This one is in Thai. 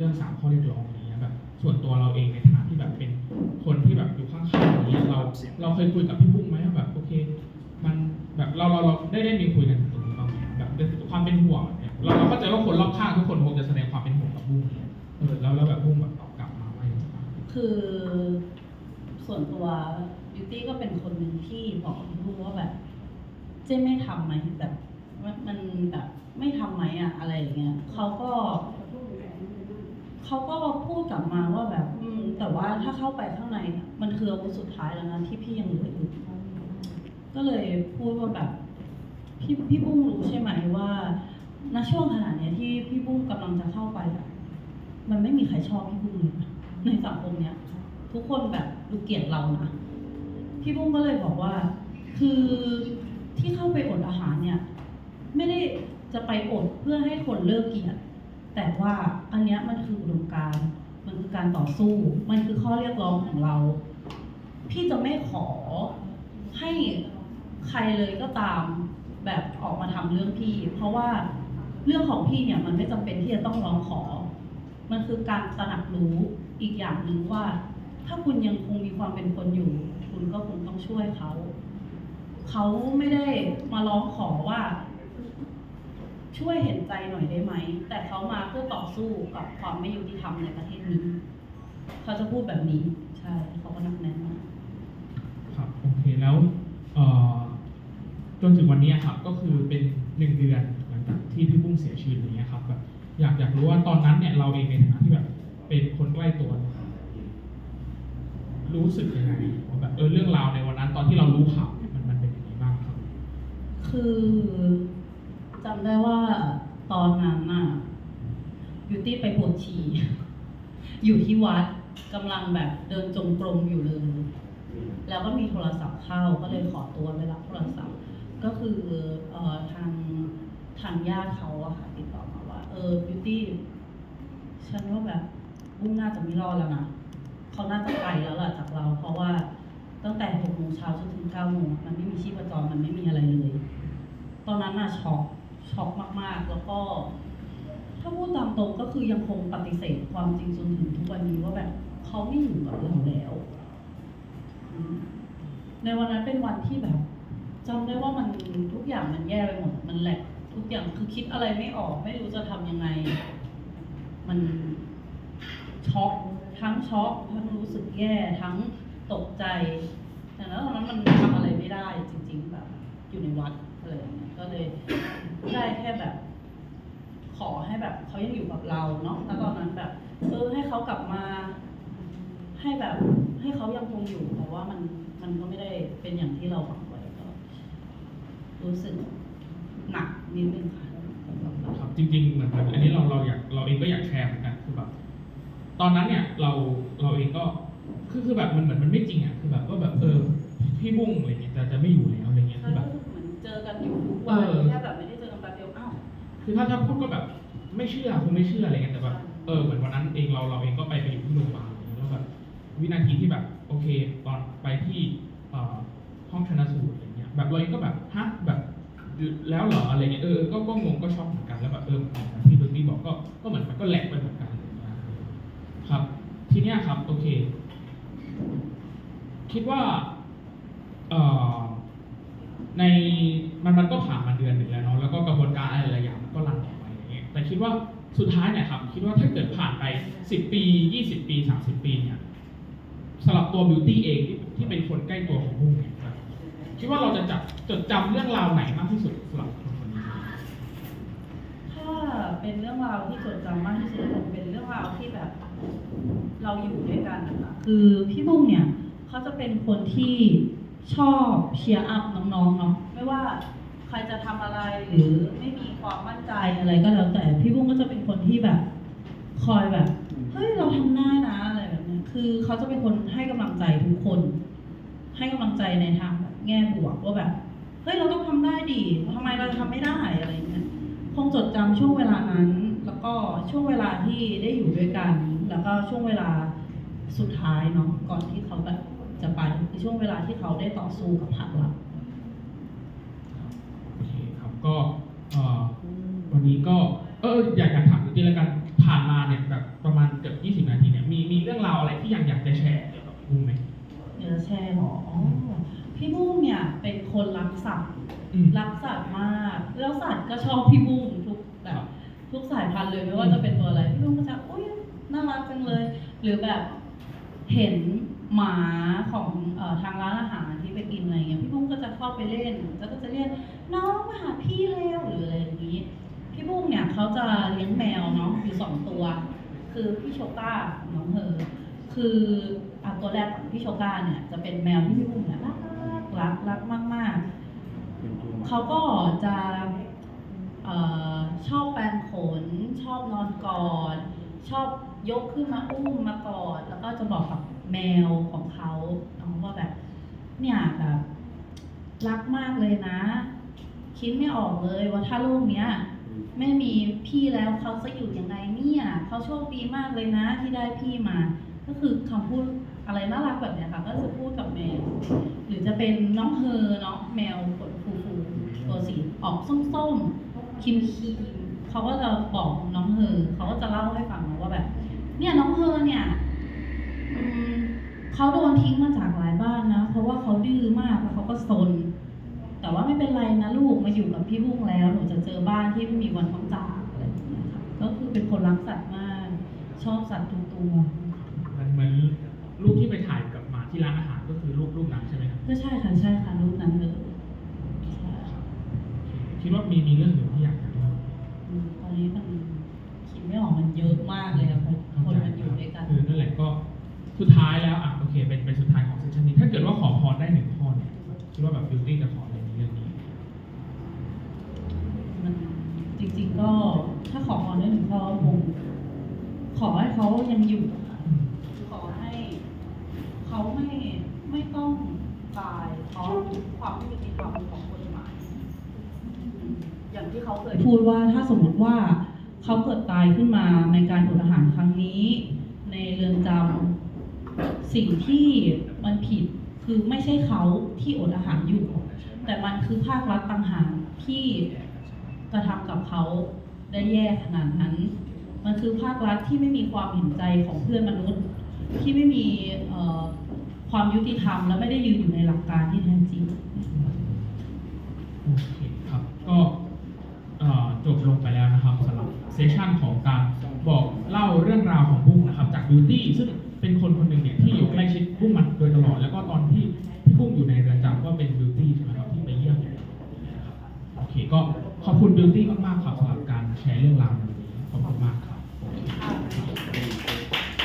เรื่องสามข้อเรียกร้องอะไรเงี้แบบส่วนตัวเราเองในฐานะที่แบบเป็นคนที่แบบอยู่ข้างๆอย่างเงี้ยเราเราเคยคุยกับพี่บุ้งไหมว่าแบบโอเค มันแบบเราเราเราได้ได้มีคุยกันตรงนี้บ้างไหมแบบเรื่องความเป็นห่วงเนี่ยเราเราเข้าใจว่าคนรอบข้างทุกคนคงจะแสดงความเป็นห่วงกับบุ้งเนี่ยเออแล้วแล้วแบบบุ้งแบบตอบกลับมาว่ายังไงบ้างคือส่วนตัวบิวตี้ก็เป็นคนหนึ่งที่บอกพี่ลูกว่าแบบ เจ๊ไม่ทำไหมแบบมันมันแบบไม่ทำไหมอะอะไรอย่างเงี้ยเขาก็ เขาก็พูดกลับมาว่าแบบอืมแต่ว่าถ้าเข้าไปข้างในอะมันคืออาวุธสุดท้ายแล้วนะที่พี่ยังเหลืออยู่ ก็เลยพูดว่าแบบพี่พี่บุ้งรู้ใช่ไหมว่าณช่วงขณะเนี้ยที่พี่บุ้งกำลังจะเข้าไปอะมันไม่มีใครชอบพี่บุ้งเลยนะในสังคมเนี้ย ทุกคนแบบดูเกลียดเรานะพี่บุ้งก็เลยบอกว่า คือที่เข้าไปอดอาหารเนี่ย ไม่ได้จะไปอดเพื่อให้คนเลิกเกลียด แต่ว่าอันเนี้ยมันคือ การ มันคือการต่อสู้ มันคือข้อเรียกร้องของเรา พี่จะไม่ขอให้ใครเลยก็ตามแบบออกมาทำเรื่องพี่ เพราะว่าเรื่องของพี่เนี่ยมันไม่จำเป็นที่จะต้องร้องขอ มันคือการตระหนักรู้อีกอย่างหนึ่งว่า ถ้าคุณยังคงมีความเป็นคนอยู่ คุณก็คงต้องช่วยเขา เขาไม่ได้มาร้องขอว่า ช่วยเห็นใจหน่อยได้ไหม แต่เขามาเพื่อต่อสู้กับความไม่ยุติธรรมในประเทศนี้ เขาจะพูดแบบนี้ ใช่เขาก็นักแน่นมากครับโอเคแล้วเอ่อจนถึงวันนี้ครับก็คือเป็นหนึ่งเดือนหลังจากที่พี่บุ้งเสียชีวิตอย่างเงี้ยครับแบบอยากอยากรู้ว่าตอนนั้นเนี่ยเราเองในฐานะที่แบบเป็นคนใกล้ตัวเนี่ยรู้สึกยังไงว่าแบบเออเรื่องราวในวันนั้น ตอนที่เรารู้ข่าวเนี่ยมันมันเป็นยังไงบ้างครับ คือ จำได้ว่าตอนนั้นน่ะบิวตี้ไปปวดฉี่อยู่ที่วัดกำลังแบบเดินจงกรมอยู่เลย แล้วก็มีโทรศัพท์เข้าก็เลยขอตัวไปรับโทรศัพท์ ก็คือเอ่อทางทางญาติเขาอะค่ะติดต่อมาว่า เออบิวตี้ฉันว่าแบบบุ้งน่าจะไม่รอดแล้วนะเขาน่าจะไปแล้วล่ะจากเรา เพราะว่าตั้งแต่หกโมงเช้าจนถึงเก้าโมงมันไม่มีชีพจรมันไม่มีอะไรเลย ตอนนั้นน่ะช็อก ช็อกมากๆ แล้วก็ ถ้าพูดตามตรงก็คือยังคงปฏิเสธความจริงจนถึงทุกวันนี้ว่าแบบเขาไม่อยู่กับเราแล้ว ในวันนั้นเป็นวันที่แบบจำได้ว่ามันทุกอย่างมันแย่ไปหมด มันแหลกทุกอย่างคือคิดอะไรไม่ออก ไม่รู้จะทำยังไง มันช็อกทั้งช็อกทั้งรู้สึกแย่ทั้งตกใจ แต่แล้วตอนนั้นมันทำอะไรไม่ได้จริง ๆ แบบ อยู่ในวัด อะไรอย่างเงี้ยก็เลยได้แค่แบบ ขอให้แบบเขายังอยู่กับเราเนาะแล้วตอนนั้นแบบเออให้เขากลับมา ให้แบบ ให้เขายังคงอยู่แต่ว่ามันมันก็ไม่ได้เป็นอย่างที่เราหวังไว้ก็รู้สึกหนักนิดนึงค่ะสำหรับเราครับจริงๆเหมือนกันอันนี้เราเราอยากเราเองก็อยากแชร์เหมือนกันคือแบบตอนนั้นเนี่ยเราเราเองก็คือคือแบบมันเหมือนมันไม่จริงอะคือแบบว่าแบบเออพี่บุ้งอะไรเงี้ยจะจะไม่อยู่แล้วอะไรเงี้ยคือแบบ จอกันอยู่ทุกวันเออแค่แบบไม่ได้เจอกันแป๊บเดียวอ้าว คือถ้าถ้าพูดก็แบบไม่เชื่อคงไม่เชื่ออะไรเงี้ยแต่แบบเออเหมือนวันนั้นเองเราเราเองก็ไปไปอยู่ที่โรงพยาบาลอะไรเงี้ยแล้วแบบวินาทีที่แบบโอเค ตอนไปที่เอ่อห้องชนสูตรอะไรเงี้ยแบบเราเองก็แบบฮะแบบแล้วเหรออะไรเงี้ยเออก็ก็งงก็ช็อกเหมือนกันแล้วแบบเออเหมือนที่ดนตรีบอกก็ก็เหมือนมันก็แหลกไปเหมือนกันอะไรเงี้ยครับ ทีเนี้ยครับโอเค คิดว่าเอ่อ ในมันมันก็ผ่านมาเดือนหนึ่งแล้วเนาะแล้วก็กระบวนการอะไรหลายอย่างมันก็รันต่อไปอย่างเงี้ยแต่คิดว่าสุดท้ายเนี่ยครับคิดว่าถ้าเกิดผ่านไปสิบปียี่สิบปีสามสิบปีเนี่ยสำหรับตัวบิวตี้เองที่ที่เป็นคนใกล้ตัวของบุ้งเนี่ยครับคิดว่าเราจะจับจดจำเรื่องราวไหนมากที่สุดสำหรับคนคนนี้ถ้าเป็นเรื่องราวที่จดจำมากที่สุดคงเป็นเรื่องราวที่แบบ เราอยู่ด้วยกันนะคะคือพี่บุ้งเนี่ยเขาจะเป็นคนที่ ชอบเชียร์อัพน้องๆเนาะไม่ว่าใครจะทำอะไรหรือไม่มีความมั่นใจอะไรก็แล้วแต่พี่บุ้งก็จะเป็นคนที่แบบ คอยแบบเฮ้ยเราทำได้นะอะไรแบบนี้คือเขาจะเป็นคนให้กำลังใจทุกคน ให้กำลังใจในทางแบบแง่บวกว่าแบบเฮ้ยเราต้องทำได้ดิทำไมเราทำไม่ได้อะไรเงี้ยคงจดจำช่วงเวลานั้น แล้วก็ช่วงเวลาที่ได้อยู่ด้วยกัน แล้วก็ช่วงเวลาสุดท้ายเนาะก่อนที่เขาแบบ จะไปคือช่วงเวลาที่เขาได้ต่อสู้กับพรรคเราโอเคครับก็เอ่อวันนี้ก็เอออยากจะถามจริงๆแล้วกันผ่านมาเนี่ยแบบประมาณที่ยังอยากจะแชร์เกี่ยวกับบุ้งไหมเดี๋ยวแชร์หรออ๋อพี่บุ้งเนี่ยเป็นคนรักสัตว์อืมรักสัตว์มาก แล้วสัตว์ก็ชอบพี่บุ้งทุกแบครับบทุกสายพันธุ์เลยไม่ว่าจะเป็นตัวอะไรพี่บุ้งก็จะอุ้ยน่ารักจังเลย หรือแบบเห็น หมาของเออทางร้านอาหารที่ไปกินอะไรเงี้ยพี่บุ้งก็จะเข้าไปเล่น แล้วก็จะเรียกน้องมาหาพี่เร็วหรืออะไรอย่างนี้ พี่บุ้งเนี่ยเขาจะเลี้ยงแมวเนาะอยู่สองตัว คือพี่โชก้ากับน้องเฮอคืออะตัวแรกของพี่โชก้าเนี่ยจะเป็นแมวที่พี่บุ้งเนี่ยรักรักรักมากๆเขาก็จะเออชอบแปรงขน ชอบนอนกอดชอบยกขึ้นมาอุ้มมากอดแล้วก็จะบอกกับ แมวของเขาน้องว่าแบบ เนี่ยแบบรักมากเลยนะ คิดไม่ออกเลยว่าถ้าโลกเนี้ย ไม่มีพี่แล้วเขาจะอยู่ยังไงเนี่ยเขาโชคดีมากเลยนะที่ได้พี่มา ก็คือคำพูดอะไรน่ารักแบบเนี้ยค่ะ ก็จะพูดกับแมว หรือจะเป็นน้องเฮอเนาะแมวขนฟูๆตัวสีออกส้มๆครีมครีมๆเขาก็จะบอกน้องเฮอเขาก็จะเล่าให้ฟังนะว่าแบบ เนี่ยน้องเฮอเนี่ยอืม เขาโดนทิ้งมาจากหลายบ้านนะ เพราะว่าเขาดื้อมากแล้วเขาก็ซน แต่ว่าไม่เป็นไรนะลูกมาอยู่กับพี่บุ้งแล้วหนูจะเจอบ้านที่ไม่มีวันต้องจากอะไรอย่างเงี้ยค่ะก็คือเป็นคนรักสัตว์มาก ชอบสัตว์ทุกตัวมันเหมือนรูปที่ไปถ่ายกับหมาที่ร้านอาหารก็คือรูปรูปนั้นใช่ไหมครับก็ใช่ค่ะใช่ค่ะรูปนั้นเลยใช่คิดว่ามีมีเรื่องอื่นที่อยากจะเล่าอืมตอนนี้มันคิดไม่ออกมันเยอะมากเลยอะคนคนมันอยู่ด้วยกัน คือนั่นแหละก็ สุดท้ายแล้วอะโอเคเป็นเป็นสุดท้ายของเซสชันนี้ ถ้าเกิดว่าขอพรได้หนึ่งข้อเนี่ยคิดว่าแบบบิวตี้จะขออะไรในเรื่องนี้มันจริง ๆ ก็ถ้าขอพรได้หนึ่งข้อคงขอให้เขายังอยู่ค่ะขอให้เขาไม่ไม่ต้องตายเพราะความไม่ยุติธรรมของกฎหมายอย่างที่เขาเคยพูดว่าถ้าสมมติว่าเขาเกิดตายขึ้นมาในการอดอาหารครั้งนี้ สิ่งที่มันผิดคือไม่ใช่เขาที่อดอาหารอยู่ แต่มันคือภาครัฐต่างหากที่กระทำกับเขาได้แย่ขนาดนั้น มันคือภาครัฐที่ไม่มีความเห็นใจของเพื่อนมนุษย์ ที่ไม่มีความยุติธรรม และไม่ได้ยืนอยู่ในหลักการที่แท้จริงโอเคครับก็จบลงไปแล้วนะครับสำหรับเซสชันของการบอกเล่าเรื่องราวของบุ้ค บิวตี้ซึ่งเป็นคนคนหนึ่งเนี่ยที่อยู่ใกล้ชิดบุ้งมันโดยตลอด แล้วก็ตอนที่พี่บุ้งอยู่ในเรือนจำก็เป็นบิวตี้ใช่ไหมครับที่ไปเยี่ยมนะครับโอเคก็ขอบคุณบิวตี้มากๆครับสำหรับการแชร์เรื่องราวในวันนี้ขอบคุณมากครับโอเคครับ